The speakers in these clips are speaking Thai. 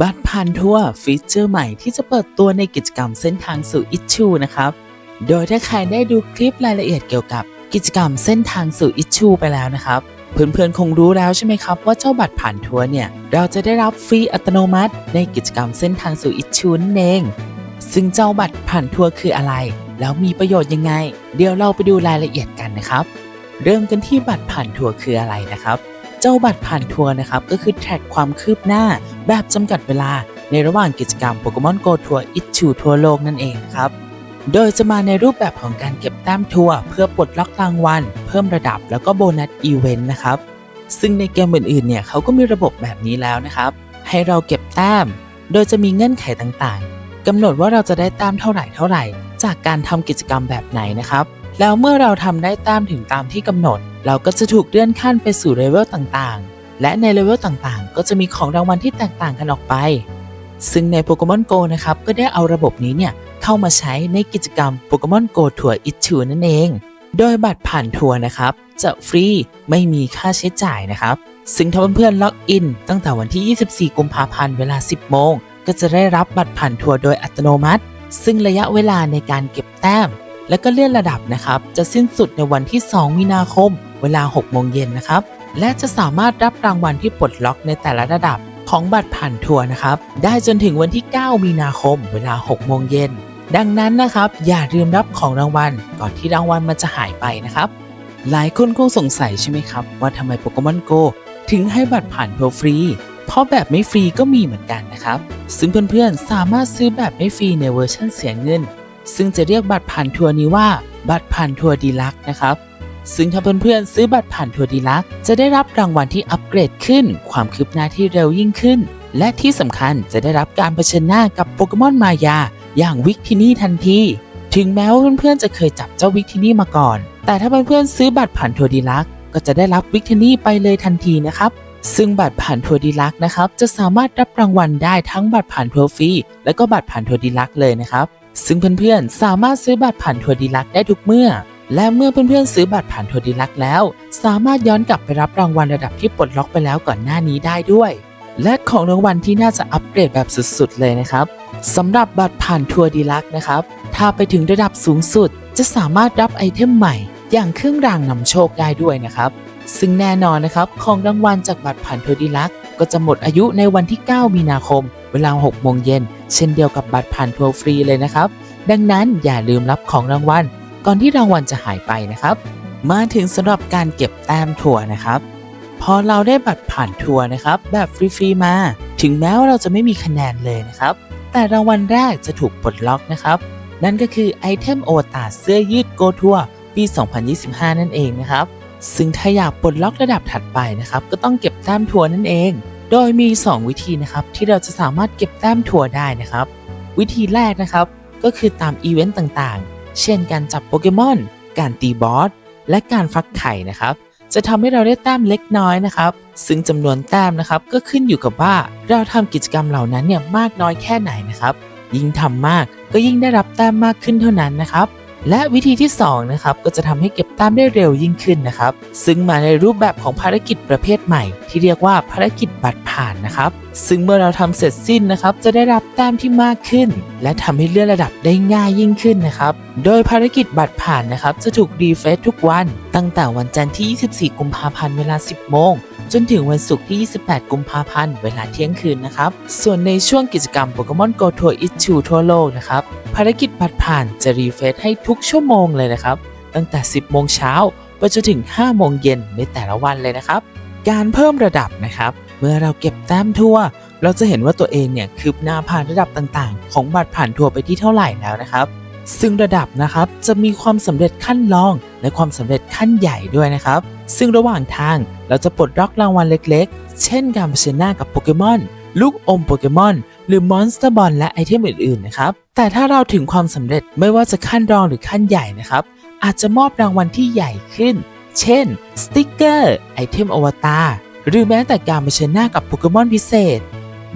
บัตรผ่านทัวร์ฟีเจอร์ใหม่ที่จะเปิดตัวในกิจกรรมเส้นทางสู่อิชชูนะครับ โดยถ้าใครได้ดูคลิปรายละเอียดเกี่ยวกับกิจกรรมเส้นทางสู่อิชชูไปแล้วนะครับเพื่อนๆ คงรู้แล้วใช่ไหมครับ ว่าเจ้าบัตรผ่านทัวร์เนี่ย เราจะได้รับฟรีอัตโนมัติ ในกิจกรรมเส้นทางสู่อิชชูนั่นเอง ซึ่งเจ้าบัตรผ่านทัวร์คืออะไร แล้วมีประโยชน์ยังไง เดี๋ยวเราไปดูรายละเอียดกันนะครับ เริ่มกันที่บัตรผ่านทัวร์คืออะไรนะครับ เจ้าบัตรผ่านทัวร์นะครับ ก็คือแท็กความคืบหน้าแบบจำกัดเวลาในระหว่างกิจกรรมโปเกมอนโกทัวร์อิชูทั่วโลกนั่นเองนะครับ โดยจะมาในรูปแบบของการเก็บแต้มทัวร์เพื่อปลดล็อกรางวัล เพิ่มระดับแล้วก็โบนัสอีเวนต์นะครับ ซึ่งในเกมอื่นๆเนี่ยเขาก็มีระบบแบบนี้แล้วนะครับ ให้เราเก็บแต้ม โดยจะมีเงื่อนไขต่างๆกำหนดว่าเราจะได้แต้มเท่าไหร่เท่าไหร่ จากการทำกิจกรรมแบบไหนนะครับ แล้วเมื่อเราทำได้แต้มถึงตามที่กำหนด เราก็จะถูกเลื่อนขั้นไปสู่เลเวลต่างๆ และในเลเวลต่างๆ ก็จะมีของรางวัลที่แตกต่างกันออกไป ซึ่งในโปเกมอนโกนะครับ ก็ได้เอาระบบนี้เนี่ย เข้ามาใช้ในกิจกรรมโปเกมอนโกทัวร์อิชูนั่นเอง โดยบัตรผ่านทัวร์นะครับ จะฟรีไม่มีค่าใช้จ่ายนะครับ ซึ่งถ้าเพื่อนๆล็อกอิน ตั้งแต่วันที่ 24 กุมภาพันธ์เวลา 10 โมง ก็จะได้รับบัตรผ่านทัวร์โดยอัตโนมัติ ซึ่งระยะเวลาในการเก็บแต้ม และก็เลื่อนระดับนะครับ จะสิ้นสุดในวันที่ 2 มีนาคม เวลา 6 โมงเย็นนะครับ และจะสามารถรับรางวัลที่ปลดล็อกในแต่ละระดับของบัตรผ่านทัวร์นะครับ ได้จนถึงวันที่ 9 มีนาคม เวลา 6 โมงเย็น ดังนั้นนะครับ อย่าลืมรับของรางวัลก่อนที่รางวัลมันจะหายไปนะครับ หลายคนคงสงสัยใช่ไหมครับ ว่าทำไมโปเกมอนโกถึงให้บัตรผ่านทัวร์ฟรี เพราะแบบไม่ฟรีก็มีเหมือนกันนะครับ ซึ่งเพื่อนๆ สามารถซื้อแบบไม่ฟรีในเวอร์ชันเสียเงิน ซึ่งจะเรียกบัตรผ่านทัวร์นี้ว่า บัตรผ่านทัวร์ดีลักนะครับ ซึ่งถ้าเพื่อนๆซื้อบัตรผ่านทัวร์ดีลักจะได้รับรางวัลที่อัปเกรดขึ้น ความคืบหน้าที่เร็วยิ่งขึ้น และที่สำคัญจะได้รับการเผชิญหน้ากับโปเกมอนมายา อย่างวิกทินี่ทันทีถึงแม้ว่าเพื่อนๆจะเคยจับเจ้าวิกทินี่มาก่อน แต่ถ้าเพื่อนๆซื้อบัตรผ่านทัวร์ดีลักก็จะได้รับวิกทินี่ไปเลยทันทีนะครับซึ่งบัตรผ่านทัวร์ดีลักนะครับ จะสามารถรับรางวัลได้ทั้งบัตรผ่านทัวร์ฟรีและก็บัตรผ่านทัวร์ดีลักเลยนะครับ ซึ่งเพื่อนๆ สามารถซื้อบัตรผ่านทัวร์ดีลักได้ทุกเมื่อ และเมื่อเพื่อนๆ ซื้อบัตรผ่านทัวร์ดีลักแล้ว สามารถย้อนกลับไปรับรางวัลระดับที่ปลดล็อกไปแล้วก่อนหน้านี้ได้ด้วย และของรางวัลที่น่าจะอัปเกรดแบบสุดๆ เลยนะครับสำหรับบัตรผ่านทัวร์ดีลักนะครับ ถ้าไปถึงระดับสูงสุด จะสามารถรับไอเทมใหม่ อย่างเครื่องรางนำโชคได้ด้วยนะครับ ซึ่งแน่นอนนะครับ ของรางวัลจากบัตรผ่านทัวร์ดีลัก ก็จะหมดอายุในวันที่ 9 มีนาคม เวลา 6 โมงเย็น เช่นเดียวกับบัตรผ่านทัวร์ฟรีเลยนะครับ ดังนั้นอย่าลืมรับของรางวัล ก่อนที่รางวัลจะหายไปนะครับ มาถึงสำหรับการเก็บแต้มทัวร์นะครับ พอเราได้บัตรผ่านทัวร์นะครับ แบบฟรีๆมา ถึงแม้ว่าเราจะไม่มีคะแนนเลยนะครับ แต่รางวัลแรกจะถูกปลดล็อกนะครับ นั่นก็คือไอเทมโอตาเสื้อยืดโกทัวร์ปี 2025 นั่นเองนะครับ ซึ่งถ้าอยากปลดล็อกระดับถัดไปนะครับ ก็ต้องเก็บแต้มทัวร์นั่นเอง โดยมี 2 วิธีนะครับ ที่เราจะสามารถเก็บแต้มทัวร์ได้นะครับ วิธีแรกนะครับ ก็คือตามอีเวนต์ต่างๆ เช่นการจับโปเกมอน การตีบอส และการฟักไข่นะครับ จะทำให้เราได้แต้มเล็กน้อยนะครับ ซึ่งจำนวนแต้มนะครับ ก็ขึ้นอยู่กับว่าเราทำกิจกรรมเหล่านั้นเนี่ยมากน้อยแค่ไหนนะครับ ยิ่งทำมากก็ยิ่งได้รับแต้มมากขึ้นเท่านั้นนะครับ และวิธีที่2นะครับก็จะทำให้เก็บแต้มได้เร็วยิ่งขึ้นนะครับ ซึ่งมาในรูปแบบของภารกิจประเภทใหม่ ที่เรียกว่าภารกิจบัตรผ่านนะครับ ซึ่งเมื่อเราทำเสร็จสิ้นนะครับ จะได้รับแต้มที่มากขึ้น และทำให้เลื่อนระดับได้ง่ายยิ่งขึ้นนะครับ โดยภารกิจบัตรผ่านนะครับจะถูกรีเฟซทุกวัน ตั้งแต่วันจันทร์ที่ 24 กุมภาพันธ์เวลา 10 โมง จนถึงวันศุกร์ที่ 28 กุมภาพันธ์ เวลาเที่ยงคืนนะครับ ส่วนในช่วงกิจกรรมโปเกมอนโกทัวร์อิชูทั่วโลกนะครับ ภารกิจบัตรผ่านจะรีเฟซให้ทุกชั่วโมงเลยนะครับ ตั้งแต่ 10 โมงเช้าไปจนถึง 5 โมงเย็นในแต่ละวันเลยนะครับ การเพิ่มระดับนะครับ เมื่อเราเก็บแต้มทั่ว เราจะเห็นว่าตัวเองเนี่ยคืบหน้าผ่านระดับต่างๆ ของบัตรผ่านทัวร์ไปที่เท่าไหร่แล้วนะครับซึ่งระดับนะครับจะมีความสำเร็จขั้นรองและความสำเร็จขั้นใหญ่ด้วยนะครับ ซึ่งระหว่างทางเราจะปลดล็อกรางวัลเล็กๆ เช่นการเผชิญหน้ากับโปเกมอน ลูกอมโปเกมอน หรือมอนสเตอร์บอลและไอเทมอื่นๆนะครับ แต่ถ้าเราถึงความสำเร็จไม่ว่าจะขั้นรองหรือขั้นใหญ่นะครับ อาจจะมอบรางวัลที่ใหญ่ขึ้น เช่น สติกเกอร์ ไอเทมอวตารหรือแม้แต่การเผชิญหน้ากับโปเกมอนพิเศษ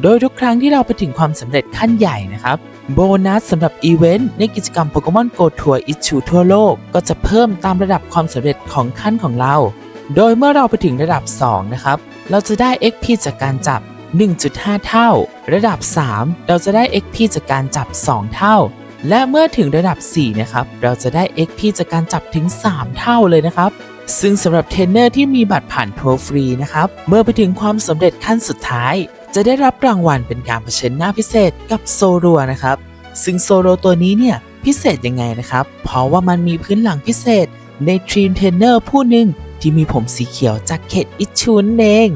โดยทุกครั้งที่เราไปถึงความสำเร็จขั้นใหญ่นะครับโบนัสสำหรับอีเวนต์ในกิจกรรมโปเกมอนโกทัวร์อิชูทั่วโลก ก็จะเพิ่มตามระดับความสำเร็จของขั้นของเรา โดยเมื่อเราไปถึงระดับ 2 นะครับ เราจะได้ XP จากการจับ 1.5 เท่า ระดับ 3 เราจะได้ XP จากการจับ 2 เท่า และเมื่อถึงระดับ 4 นะครับ เราจะได้ XP จากการจับถึง 3 เท่าเลยนะครับ ซึ่งสำหรับเทรนเนอร์ที่มีบัตรผ่านทัวร์ฟรีนะครับ เมื่อไปถึงความสำเร็จขั้นสุดท้าย จะได้รับรางวัลเป็นการเผชิญหน้าพิเศษกับโซรัวนะครับ ซึ่งโซโลตัวนี้เนี่ยพิเศษยังไงนะครับ เพราะว่ามันมีพื้นหลังพิเศษในทรีมเทรนเนอร์ผู้หนึ่ง ที่มีผมสีเขียวจากเขตอิชุนเอง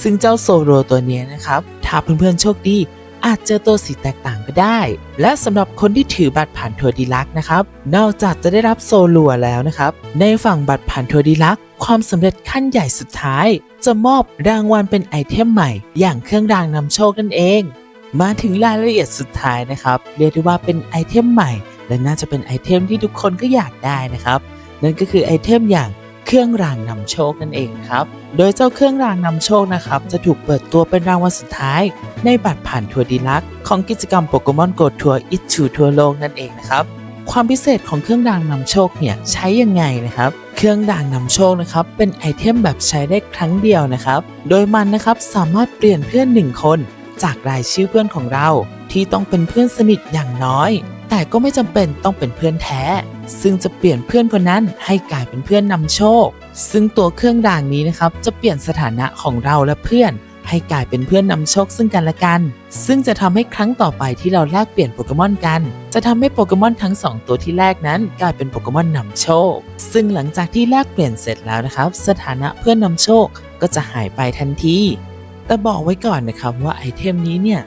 ซึ่งเจ้าโซโลตัวนี้นะครับ ถ้าเพื่อนๆโชคดี อาจเจอตัวสีแตกต่างก็ได้ และสำหรับคนที่ถือบัตรผ่านทัวร์ดีลักนะครับ นอกจากจะได้รับโซลัวแล้วนะครับ ในฝั่งบัตรผ่านทัวร์ดีลักความสำเร็จขั้นใหญ่สุดท้าย จะมอบรางวัลเป็นไอเทมใหม่ อย่างเครื่องรางนำโชคนั่นเอง มาถึงรายละเอียดสุดท้ายนะครับ เรียกได้ว่าเป็นไอเทมใหม่ และน่าจะเป็นไอเทมที่ทุกคนก็อยากได้นะครับ นั่นก็คือไอเทมอย่าง เครื่องรางนำโชคนั่นเองครับ โดยเจ้าเครื่องรางนำโชคนะครับ จะถูกเปิดตัวเป็นรางวัลสุดท้าย ในบัตรผ่านทัวร์ดีลักของกิจกรรมโปเกมอนโกทัวร์อิชูทัวร์โลกนั่นเองนะครับความพิเศษของเครื่องรางนำโชคเนี่ยใช้ยังไงนะครับ เครื่องรางนำโชคนะครับเป็นไอเทมแบบใช้ได้ครั้งเดียวนะครับ โดยมันนะครับสามารถเปลี่ยนเพื่อนหนึ่งคน จากรายชื่อเพื่อนของเรา ที่ต้องเป็นเพื่อนสนิทอย่างน้อย แต่ก็ไม่จำเป็นต้องเป็นเพื่อนแท้ ซึ่งจะเปลี่ยนเพื่อนคนนั้นให้กลายเป็นเพื่อนนำโชค ซึ่งตัวเครื่องรางนี้นะครับจะเปลี่ยนสถานะของเราและเพื่อน ให้กลายเป็นเพื่อนนำโชคซึ่งกันและกัน ซึ่งจะทำให้ครั้งต่อไปที่เราแลกเปลี่ยนโปเกมอนกัน จะทำให้โปเกมอนทั้ง 2 ตัวที่แลกนั้น กลายเป็นโปเกมอนนำโชค ซึ่งหลังจากที่แลกเปลี่ยนเสร็จแล้วนะครับ สถานะเพื่อนนำโชคก็จะหายไปทันทีแต่บอกไว้ก่อนนะครับว่าไอเทมนี้เนี่ย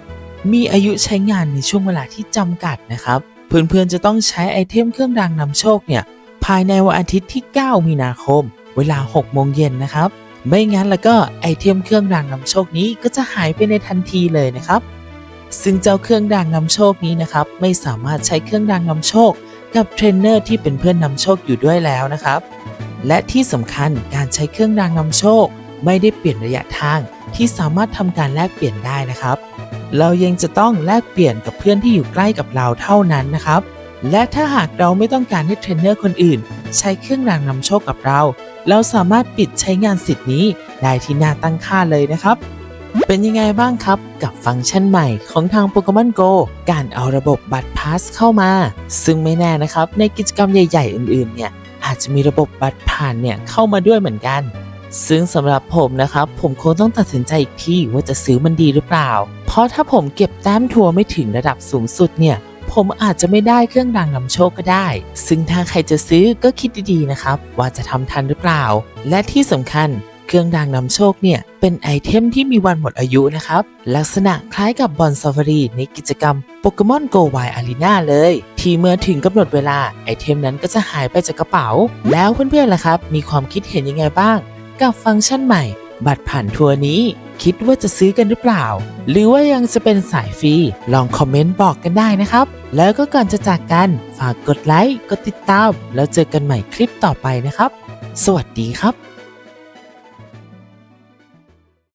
มีอายุใช้งานในช่วงเวลาที่จำกัดนะครับ เพื่อนๆจะต้องใช้ไอเทมเครื่องรางนำโชคเนี่ยภายในวันอาทิตย์ที่ 9 มีนาคม เวลา 6 โมงเย็นนะครับ ไม่งั้นแล้วก็ไอเทมเครื่องรางนำโชคนี้ก็จะหายไปในทันทีเลยนะครับ ซึ่งเจ้าเครื่องรางนำโชคนี้นะครับ ไม่สามารถใช้เครื่องรางนำโชค กับเทรนเนอร์ที่เป็นเพื่อนนำโชคอยู่ด้วยแล้วนะครับ และที่สำคัญการใช้เครื่องรางนำโชค ไม่ได้เปลี่ยนระยะทางที่สามารถทำการแลกเปลี่ยนได้นะครับ เรายังจะต้องแลกเปลี่ยนกับเพื่อนที่อยู่ใกล้กับเราเท่านั้นนะครับ และถ้าหากเราไม่ต้องการให้เทรนเนอร์คนอื่น ใช้เครื่องรางนำโชคกับเรา เราสามารถปิดใช้งานสิทธิ์นี้ได้ที่หน้าตั้งค่าเลยนะครับ เป็นยังไงบ้างครับกับฟังก์ชันใหม่ของทาง Pokemon Go การเอาระบบบัตรพาสเข้ามา ซึ่งไม่แน่นะครับ ในกิจกรรมใหญ่ ๆ อื่นๆเนี่ยอาจจะมีระบบบัตรผ่านเนี่ยเข้ามาด้วยเหมือนกัน ซึ่งสำหรับผมนะครับ ผมคงต้องตัดสินใจอีกทีว่าจะซื้อมันดีหรือเปล่า เพราะถ้าผมเก็บแต้มทัวร์ไม่ถึงระดับสูงสุดเนี่ย ผมอาจจะไม่ได้เครื่องรางนำโชคก็ได้ ซึ่งถ้าใครจะซื้อก็คิดดีๆนะครับ ว่าจะทำทันหรือเปล่า และที่สำคัญเครื่องรางนำโชคเนี่ย เป็นไอเทมที่มีวันหมดอายุนะครับ ลักษณะคล้ายกับบอลซาฟารีในกิจกรรม Pokemon Go Wild Arena เลย ที่เมื่อถึงกำหนดเวลาไอเทมนั้นก็จะหายไปจากกระเป๋า แล้วเพื่อนๆล่ะครับ มีความคิดเห็นยังไงบ้าง กับฟังก์ชันใหม่ บัตรผ่านทัวร์นี้ คิดว่าจะซื้อกันหรือเปล่า หรือว่ายังจะเป็นสายฟรี ลองคอมเมนต์บอกกันได้นะครับ แล้วก็ก่อนจะจากกัน ฝากกดไลค์ กดติดตาม แล้วเจอกันใหม่คลิปต่อไปนะครับ สวัสดีครับ